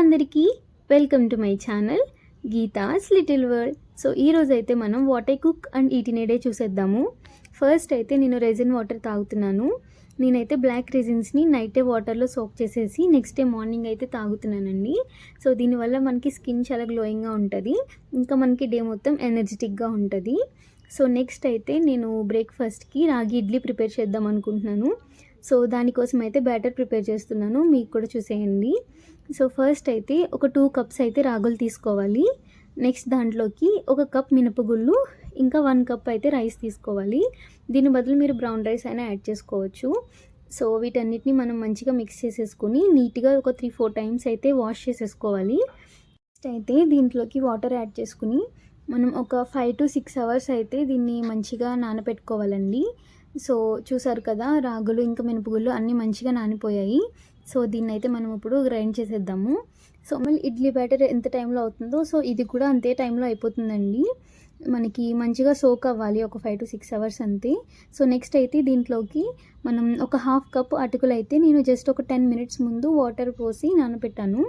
అందరికీ welcome to my channel Geetha's little world. So ఈరోజు అయితే మనం వాటర్ కుక్ అండ్ ఈటినేడే చూసేద్దాము. ఫస్ట్ అయితే నేను రెజిన్ వాటర్ తాగుతున్నాను. నేనైతే బ్లాక్ రెజిన్స్ని నైటే వాటర్లో సోక్ చేసేసి నెక్స్ట్ డే మార్నింగ్ అయితే తాగుతున్నానండి. సో దీనివల్ల మనకి స్కిన్ చాలా గ్లోయింగ్గా ఉంటుంది. ఇంకా మనకి డే మొత్తం ఎనర్జెటిక్గా ఉంటుంది. సో నెక్స్ట్ అయితే నేను బ్రేక్ఫాస్ట్కి రాగి ఇడ్లీ ప్రిపేర్ చేద్దాం అనుకుంటున్నాను. సో దానికోసం అయితే బ్యాటర్ ప్రిపేర్ చేస్తున్నాను. మీకు కూడా చూసేయండి. సో ఫస్ట్ అయితే ఒక టూ కప్స్ అయితే రాగులు తీసుకోవాలి. నెక్స్ట్ దాంట్లోకి ఒక కప్ మినపగుళ్ళు ఇంకా వన్ కప్ అయితే రైస్ తీసుకోవాలి. దీని బదులు మీరు బ్రౌన్ రైస్ అయినా యాడ్ చేసుకోవచ్చు. సో వీటన్నిటిని మనం మంచిగా మిక్స్ చేసేసుకొని నీట్గా ఒక త్రీ ఫోర్ టైమ్స్ అయితే వాష్ చేసేసుకోవాలి. నెక్స్ట్ అయితే దీంట్లోకి వాటర్ యాడ్ చేసుకుని మనం ఒక ఫైవ్ టు సిక్స్ అవర్స్ అయితే దీన్ని మంచిగా నానబెట్టుకోవాలండి సో చూసారు కదా రాగులు ఇంకా మినపగుళ్ళు అన్నీ మంచిగా నానిపోయాయి. సో దీన్ని అయితే మనం ఇప్పుడు గ్రైండ్ చేసేద్దాము. సో మళ్ళీ ఇడ్లీ బ్యాటర్ ఎంత టైంలో అవుతుందో సో ఇది కూడా అంతే టైంలో అయిపోతుందండి. మనకి మంచిగా సోక్ అవ్వాలి ఒక ఫైవ్ టు సిక్స్ అవర్స్ అంతే. సో నెక్స్ట్ అయితే దీంట్లోకి మనం ఒక హాఫ్ కప్ అటుకులు అయితే నేను జస్ట్ ఒక టెన్ మినిట్స్ ముందు వాటర్ పోసి నానబెట్టాను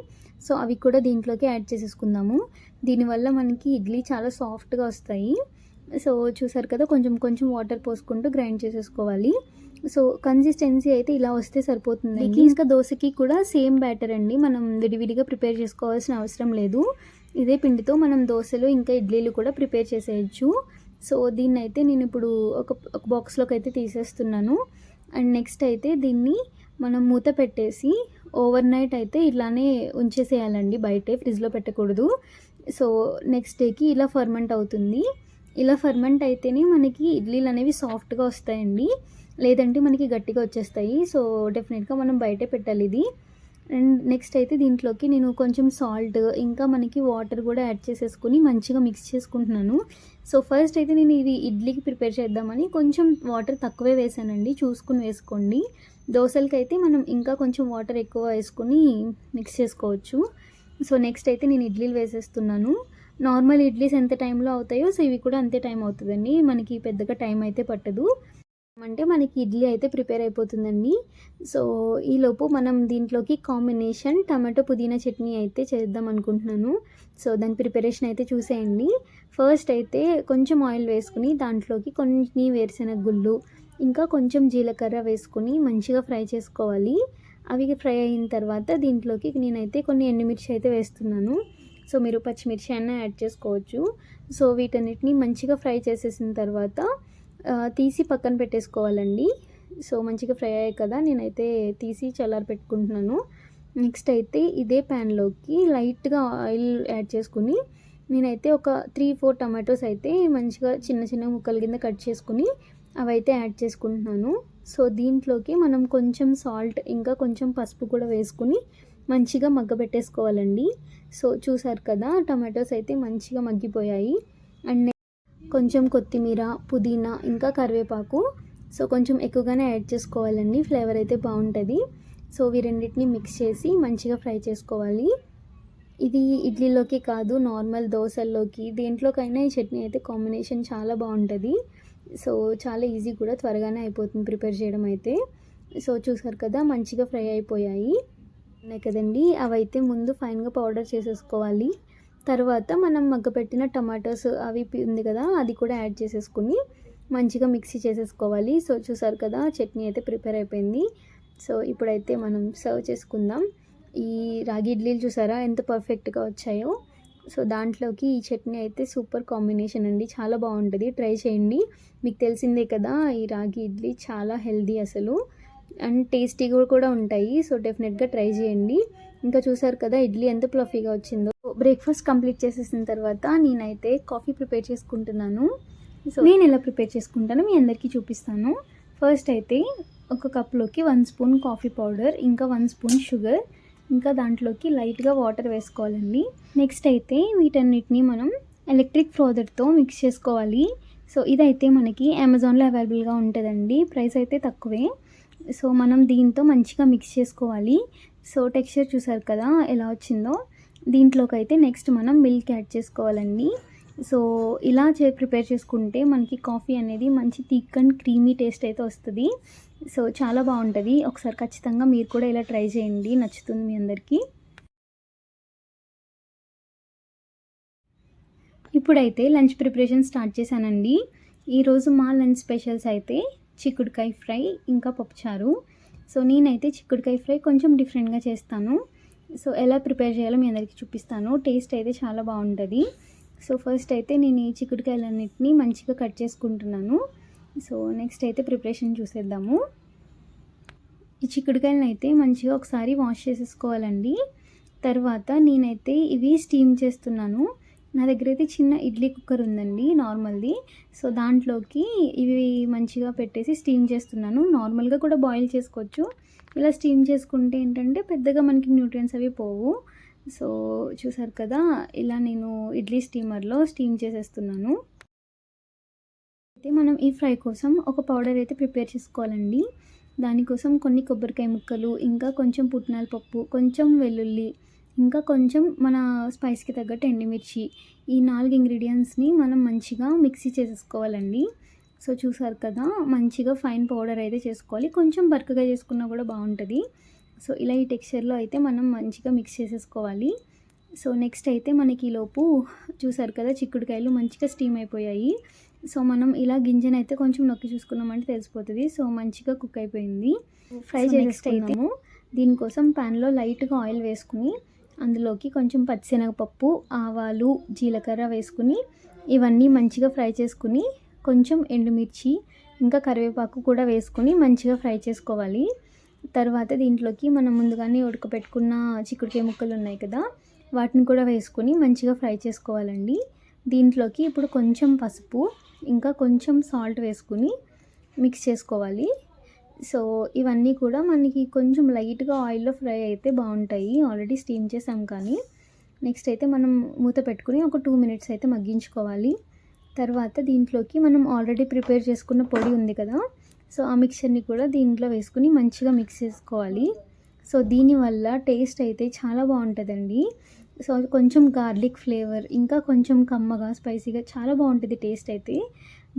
సో అవి కూడా దీంట్లోకి యాడ్ చేసేసుకుందాము. దీనివల్ల మనకి ఇడ్లీ చాలా సాఫ్ట్గా వస్తాయి. సో చూసారు కదా కొంచెం కొంచెం వాటర్ పోసుకుంటూ గ్రైండ్ చేసేసుకోవాలి. సో కన్సిస్టెన్సీ అయితే ఇలా వస్తే సరిపోతుంది ఇంకా దోశకి కూడా సేమ్ బ్యాటర్ అండి. మనం విడివిడిగా ప్రిపేర్ చేసుకోవాల్సిన అవసరం లేదు. ఇదే పిండితో మనం దోశలు ఇంకా ఇడ్లీలు కూడా ప్రిపేర్ చేసేయచ్చు. సో దీన్ని అయితే నేను ఇప్పుడు ఒక ఒక బాక్స్లోకి అయితే తీసేస్తున్నాను. అండ్ నెక్స్ట్ అయితే దీన్ని మనం మూత పెట్టేసి ఓవర్ నైట్ అయితే ఇలానే ఉంచేసేయాలండి. బయటే ఫ్రిడ్జ్లో పెట్టకూడదు. సో నెక్స్ట్ డేకి ఇలా ఫర్మెంట్ అవుతుంది. ఇలా ఫర్మెంట్ అయితేనే మనకి ఇడ్లీలు అనేవి సాఫ్ట్గా వస్తాయండి. లేదంటే మనకి గట్టిగా వచ్చేస్తాయి. సో డెఫినెట్గా మనం బయటే పెట్టాలి ఇది. అండ్ నెక్స్ట్ అయితే దీంట్లోకి నేను కొంచెం సాల్ట్ ఇంకా మనకి వాటర్ కూడా యాడ్ చేసేసుకుని మంచిగా మిక్స్ చేసుకుంటున్నాను. సో ఫస్ట్ అయితే నేను ఇది ఇడ్లీకి ప్రిపేర్ చేద్దామని కొంచెం వాటర్ తక్కువే వేసానండి. చూసుకుని వేసుకోండి. దోశలకి అయితే మనం ఇంకా కొంచెం వాటర్ ఎక్కువ వేసుకుని మిక్స్ చేసుకోవచ్చు. సో నెక్స్ట్ అయితే నేను ఇడ్లీలు వేసేస్తున్నాను. నార్మల్ ఇడ్లీస్ ఎంత టైంలో అవుతాయో సో ఇవి కూడా అంతే టైం అవుతుందండి. మనకి పెద్దగా టైం అయితే పట్టదు. అంటే మనకి ఇడ్లీ అయితే ప్రిపేర్ అయిపోతుందండి. సో ఈలోపు మనం దీంట్లోకి కాంబినేషన్ టమాటో పుదీనా చట్నీ అయితే చేద్దాం అనుకుంటున్నాను. సో దాని ప్రిపరేషన్ అయితే చూసేయండి. ఫస్ట్ అయితే కొంచెం ఆయిల్ వేసుకుని దాంట్లోకి కొన్ని వేరుశెనగ గుళ్ళు ఇంకా కొంచెం జీలకర్ర వేసుకొని మంచిగా ఫ్రై చేసుకోవాలి. అవి ఫ్రై అయిన తర్వాత దీంట్లోకి నేనైతే కొన్ని ఎండుమిర్చి అయితే వేస్తున్నాను. సో మీరు పచ్చిమిర్చి అయినా యాడ్ చేసుకోవచ్చు. సో వీటన్నిటిని మంచిగా ఫ్రై చేసేసిన తర్వాత తీసి పక్కన పెట్టేసుకోవాలండి. సో మంచిగా ఫ్రై అయ్యాయి కదా నేనైతే తీసి చల్లారి పెట్టుకుంటున్నాను. నెక్స్ట్ అయితే ఇదే ప్యాన్లోకి లైట్గా ఆయిల్ యాడ్ చేసుకుని నేనైతే ఒక త్రీ ఫోర్ టమాటోస్ అయితే మంచిగా చిన్న చిన్న ముక్కల కింద కట్ చేసుకుని అవైతే యాడ్ చేసుకుంటున్నాను. సో దీంట్లోకి మనం కొంచెం సాల్ట్ ఇంకా కొంచెం పసుపు కూడా వేసుకుని మంచిగా మగ్గబెట్టేసుకోవాలండి. సో చూసారు కదా టమాటోస్ అయితే మంచిగా మగ్గిపోయాయి. అండ్ కొంచెం కొత్తిమీర పుదీనా ఇంకా కరివేపాకు. సో కొంచెం ఎక్కువగానే యాడ్ చేసుకోవాలండి ఫ్లేవర్ అయితే బాగుంటుంది. సో ఇవి రెండింటిని మిక్స్ చేసి మంచిగా ఫ్రై చేసుకోవాలి. ఇది ఇడ్లీలోకి కాదు నార్మల్ దోశల్లోకి దేంట్లోకైనా ఈ చట్నీ అయితే కాంబినేషన్ చాలా బాగుంటుంది. సో చాలా ఈజీ కూడా త్వరగానే అయిపోతుంది ప్రిపేర్ చేయడం అయితే. సో చూసారు కదా మంచిగా ఫ్రై అయిపోయాయి. ఉన్నాయి కదండి అవైతే ముందు ఫైన్గా పౌడర్ చేసేసుకోవాలి. తర్వాత మనం మగ్గపెట్టిన టమాటోస్ అవి ఉంది కదా అది కూడా యాడ్ చేసేసుకుని మంచిగా మిక్సీ చేసేసుకోవాలి. సో చూసారు కదా చట్నీ అయితే ప్రిపేర్ అయిపోయింది. సో ఇప్పుడైతే మనం సర్వ్ చేసుకుందాం. ఈ రాగి ఇడ్లీలు చూసారా ఎంత పర్ఫెక్ట్గా వచ్చాయో. సో దాంట్లోకి ఈ చట్నీ అయితే సూపర్ కాంబినేషన్ అండి. చాలా బాగుంటుంది. ట్రై చేయండి. మీకు తెలిసిందే కదా ఈ రాగి ఇడ్లీ చాలా హెల్దీ అసలు. అండ్ టేస్టీగా కూడా ఉంటాయి. సో డెఫినెట్గా ట్రై చేయండి. ఇంకా చూసారు కదా ఇడ్లీ ఎంత ప్లఫీగా వచ్చిందో. బ్రేక్ఫాస్ట్ కంప్లీట్ చేసేసిన తర్వాత నేనైతే కాఫీ ప్రిపేర్ చేసుకుంటున్నాను. సో నేను ఎలా ప్రిపేర్ చేసుకుంటానో మీ అందరికీ చూపిస్తాను. ఫస్ట్ అయితే ఒక కప్లోకి వన్ స్పూన్ కాఫీ పౌడర్ ఇంకా వన్ స్పూన్ షుగర్ ఇంకా దాంట్లోకి లైట్గా వాటర్ వేసుకోవాలండి. నెక్స్ట్ అయితే వీటన్నిటిని మనం ఎలక్ట్రిక్ ఫ్రోదర్తో మిక్స్ చేసుకోవాలి. సో ఇదైతే మనకి అమెజాన్లో అవైలబుల్గా ఉంటుందండి. ప్రైస్ అయితే తక్కువే. సో మనం దీంతో మంచిగా మిక్స్ చేసుకోవాలి. సో టెక్స్చర్ చూసారు కదా ఎలా వచ్చిందో. దీంట్లోకి అయితే నెక్స్ట్ మనం మిల్క్ యాడ్ చేసుకోవాలండి. సో ఇలా చే ప్రిపేర్ చేసుకుంటే మనకి కాఫీ అనేది మంచి థిక్ అండ్ క్రీమీ టేస్ట్ అయితే వస్తుంది. సో చాలా బాగుంటుంది. ఒకసారి ఖచ్చితంగా మీరు కూడా ఇలా ట్రై చేయండి. నచ్చుతుంది మీ అందరికీ. ఇప్పుడైతే లంచ్ ప్రిపరేషన్ స్టార్ట్ చేశానండి. ఈరోజు మా లంచ్ స్పెషల్స్ అయితే చిక్కుడుకాయ ఫ్రై ఇంకా పప్పుచారు. సో నేనైతే చిక్కుడుకాయ ఫ్రై కొంచెం డిఫరెంట్గా చేస్తాను. సో ఎలా ప్రిపేర్ చేయాలో మీ అందరికీ చూపిస్తాను. టేస్ట్ అయితే చాలా బాగుంటుంది. సో ఫస్ట్ అయితే నేను ఈ చిక్కుడుకాయలన్నింటినీ మంచిగా కట్ చేసుకుంటున్నాను. సో నెక్స్ట్ అయితే ప్రిపరేషన్ చూసేద్దాము. ఈ చిక్కుడుకాయలను అయితే మంచిగా ఒకసారి వాష్ చేసేసుకోవాలండి. తర్వాత నేనైతే ఇవి స్టీమ్ చేస్తున్నాను. నా దగ్గర అయితే చిన్న ఇడ్లీ కుక్కర్ ఉందండి నార్మల్ది సో దాంట్లోకి ఇవి మంచిగా పెట్టేసి స్టీమ్ చేస్తున్నాను. నార్మల్గా కూడా బాయిల్ చేసుకోవచ్చు. ఇలా స్టీమ్ చేసుకుంటే ఏంటంటే పెద్దగా మనకి న్యూట్రియన్స్ అవి పోవు. సో చూసారు కదా ఇలా నేను ఇడ్లీ స్టీమర్లో స్టీమ్ చేసేస్తున్నాను. అయితే మనం ఈ ఫ్రై కోసం ఒక పౌడర్ అయితే ప్రిపేర్ చేసుకోవాలండి. దానికోసం కొన్ని కొబ్బరికాయ ముక్కలు ఇంకా కొంచెం పుట్నాల పప్పు కొంచెం వెల్లుల్లి ఇంకా కొంచెం మన స్పైస్కి తగ్గట్టు ఎండుమిర్చి ఈ నాలుగు ఇంగ్రీడియంట్స్ని మనం మంచిగా మిక్సీ చేసేసుకోవాలండి. సో చూసారు కదా మంచిగా ఫైన్ పౌడర్ అయితే చేసుకోవాలి. కొంచెం బర్క్గా చేసుకున్నా కూడా బాగుంటుంది. సో ఇలా ఈ టెక్స్చర్లో అయితే మనం మంచిగా మిక్స్ చేసేసుకోవాలి. సో నెక్స్ట్ అయితే మనకి లోపు చూసారు కదా చిక్కుడుకాయలు మంచిగా స్టీమ్ అయిపోయాయి. సో మనం ఇలా గింజను అయితే కొంచెం నొక్కి చూసుకున్నామంటే తెలిసిపోతుంది. సో మంచిగా కుక్ అయిపోయింది. ఫ్రై చేసేసుకుందాము. దీనికోసం ప్యాన్లో లైట్గా ఆయిల్ వేసుకుని అందులోకి కొంచెం పచ్చిశనగపప్పు ఆవాలు జీలకర్ర వేసుకుని ఇవన్నీ మంచిగా ఫ్రై చేసుకుని కొంచెం ఎండుమిర్చి ఇంకా కరివేపాకు కూడా వేసుకొని మంచిగా ఫ్రై చేసుకోవాలి. తర్వాత దీంట్లోకి మనం ముందుగానే ఉడకపెట్టుకున్న చిక్కుడుకాయ ముక్కలు ఉన్నాయి కదా వాటిని కూడా వేసుకొని మంచిగా ఫ్రై చేసుకోవాలండి. దీంట్లోకి ఇప్పుడు కొంచెం పసుపు ఇంకా కొంచెం సాల్ట్ వేసుకుని మిక్స్ చేసుకోవాలి. సో ఇవన్నీ కూడా మనకి కొంచెం లైట్గా ఆయిల్లో ఫ్రై అయితే బాగుంటాయి. ఆల్రెడీ స్టీమ్ చేసాం కానీ నెక్స్ట్ అయితే మనం మూత పెట్టుకుని ఒక టూ మినిట్స్ అయితే మగ్గించుకోవాలి. తర్వాత దీంట్లోకి మనం ఆల్రెడీ ప్రిపేర్ చేసుకున్న పొడి ఉంది కదా సో ఆ మిక్చర్ని కూడా దీంట్లో వేసుకుని మంచిగా మిక్స్ చేసుకోవాలి. సో దీనివల్ల టేస్ట్ అయితే చాలా బాగుంటుందండి. సో కొంచెం గార్లిక్ ఫ్లేవర్ ఇంకా కొంచెం కమ్మగా స్పైసీగా చాలా బాగుంటుంది టేస్ట్ అయితే.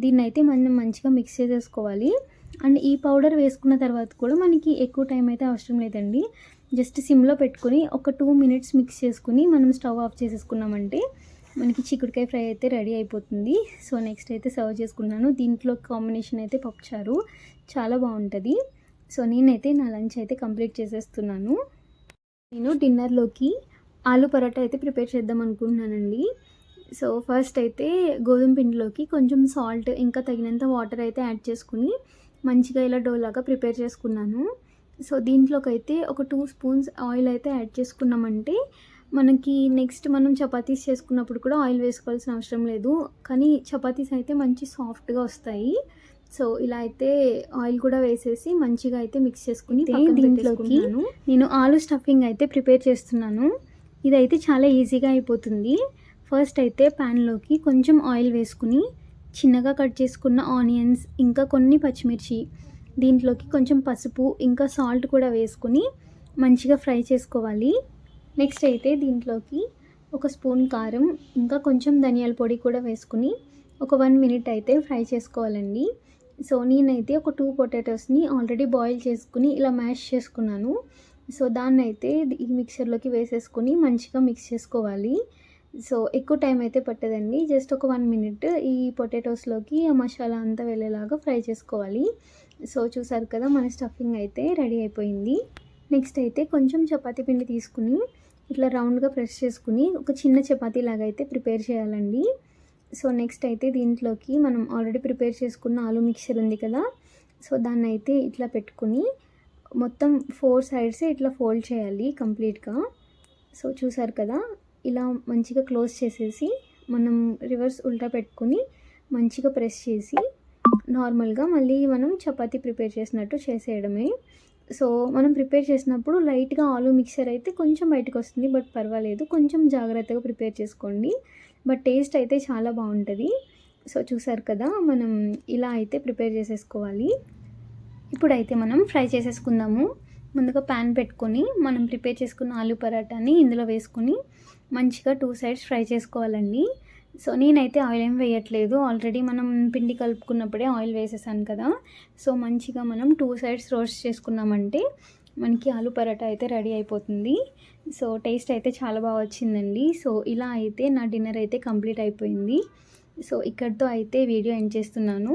దీన్ని అయితే మనం మంచిగా మిక్స్ చేసేసుకోవాలి. అండ్ ఈ పౌడర్ వేసుకున్న తర్వాత కూడా మనకి ఎక్కువ టైం అయితే అవసరం లేదండి. జస్ట్ సిమ్లో పెట్టుకొని ఒక టూ మినిట్స్ మిక్స్ చేసుకుని మనం స్టవ్ ఆఫ్ చేసేసుకున్నామంటే మనకి చిక్కుడుకాయ ఫ్రై అయితే రెడీ అయిపోతుంది. సో నెక్స్ట్ అయితే సర్వ్ చేసుకున్నాను. దీంట్లో కాంబినేషన్ అయితే పప్పుచారు. చాలా బాగుంటుంది. సో నేనైతే నా లంచ్ అయితే కంప్లీట్ చేసేస్తున్నాను. నేను డిన్నర్లోకి ఆలు పరోటా అయితే ప్రిపేర్ చేద్దాం అనుకుంటున్నానండి. సో ఫస్ట్ అయితే గోధుమ పిండిలోకి కొంచెం సాల్ట్ ఇంకా తగినంత వాటర్ అయితే యాడ్ చేసుకుని మంచిగా ఇలా డో లాగా ప్రిపేర్ చేసుకున్నాను. సో దీంట్లోకి అయితే ఒక టూ స్పూన్స్ ఆయిల్ అయితే యాడ్ చేసుకున్నామంటే మనకి నెక్స్ట్ మనం చపాతీస్ చేసుకున్నప్పుడు కూడా ఆయిల్ వేసుకోవాల్సిన అవసరం లేదు. కానీ చపాతీస్ అయితే మంచి సాఫ్ట్గా వస్తాయి. సో ఇలా అయితే ఆయిల్ కూడా వేసేసి మంచిగా అయితే మిక్స్ చేసుకుని దీంట్లోకి నేను ఆలు స్టఫింగ్ అయితే ప్రిపేర్ చేస్తున్నాను. ఇదైతే చాలా ఈజీగా అయిపోతుంది. ఫస్ట్ అయితే ప్యాన్లోకి కొంచెం ఆయిల్ వేసుకుని చిన్నగా కట్ చేసుకున్న ఆనియన్స్ ఇంకా కొన్ని పచ్చిమిర్చి దీంట్లోకి కొంచెం పసుపు ఇంకా సాల్ట్ కూడా వేసుకుని మంచిగా ఫ్రై చేసుకోవాలి. నెక్స్ట్ అయితే దీంట్లోకి ఒక స్పూన్ కారం ఇంకా కొంచెం ధనియాల పొడి కూడా వేసుకుని ఒక వన్ మినిట్ అయితే ఫ్రై చేసుకోవాలండి. సో నేనైతే ఒక టూ పొటాటోస్ని ఆల్రెడీ బాయిల్ చేసుకుని ఇలా మ్యాష్ చేసుకున్నాను. సో దాన్ని అయితే ఈ మిక్సర్లోకి వేసేసుకుని మంచిగా మిక్స్ చేసుకోవాలి. సో ఎక్కువ టైం అయితే పట్టదండి. జస్ట్ ఒక వన్ మినిట్ ఈ పొటాటోస్లోకి ఆ మసాలా అంతా వెళ్ళేలాగా ఫ్రై చేసుకోవాలి. సో చూసారు కదా మన స్టఫింగ్ అయితే రెడీ అయిపోయింది. నెక్స్ట్ అయితే కొంచెం చపాతీ పిండి తీసుకుని ఇట్లా రౌండ్గా ప్రెస్ చేసుకుని ఒక చిన్న చపాతీ లాగా అయితే ప్రిపేర్ చేయాలండి. సో నెక్స్ట్ అయితే దీంట్లోకి మనం ఆల్రెడీ ప్రిపేర్ చేసుకున్న ఆలు మిక్చర్ ఉంది కదా సో దాన్ని అయితే ఇట్లా పెట్టుకుని మొత్తం ఫోర్ సైడ్స్ ఇట్లా ఫోల్డ్ చేయాలి కంప్లీట్గా. సో చూసారు కదా ఇలా మంచిగా క్లోజ్ చేసేసి మనం రివర్స్ ఉల్టా పెట్టుకుని మంచిగా ప్రెస్ చేసి నార్మల్గా మళ్ళీ మనం చపాతీ ప్రిపేర్ చేసినట్టు చేసేయడమే. సో మనం ప్రిపేర్ చేసినప్పుడు లైట్గా ఆలు మిక్సర్ అయితే కొంచెం బయటకు వస్తుంది బట్ పర్వాలేదు. కొంచెం జాగ్రత్తగా ప్రిపేర్ చేసుకోండి. బట్ టేస్ట్ అయితే చాలా బాగుంటుంది. సో చూసారు కదా మనం ఇలా అయితే ప్రిపేర్ చేసేసుకోవాలి. ఇప్పుడైతే మనం ఫ్రై చేసేసుకుందాము. ముందుగా ప్యాన్ పెట్టుకొని మనం ప్రిపేర్ చేసుకున్న ఆలు పరాటాని ఇందులో వేసుకొని మంచిగా టూ సైడ్స్ ఫ్రై చేసుకోవాలండి. సో నేనైతే ఆయిల్ ఏం వేయట్లేదు. ఆల్రెడీ మనం పిండి కలుపుకున్నప్పుడే ఆయిల్ వేసేసాను కదా. సో మంచిగా మనం టూ సైడ్స్ రోస్ట్ చేసుకున్నామంటే మనకి ఆలు పరాటా అయితే రెడీ అయిపోతుంది. సో టేస్ట్ అయితే చాలా బాగా వచ్చిందండి. సో ఇలా అయితే నా డిన్నర్ అయితే కంప్లీట్ అయిపోయింది. సో ఇక్కడితో అయితే వీడియో ఎండ్ చేస్తున్నాను.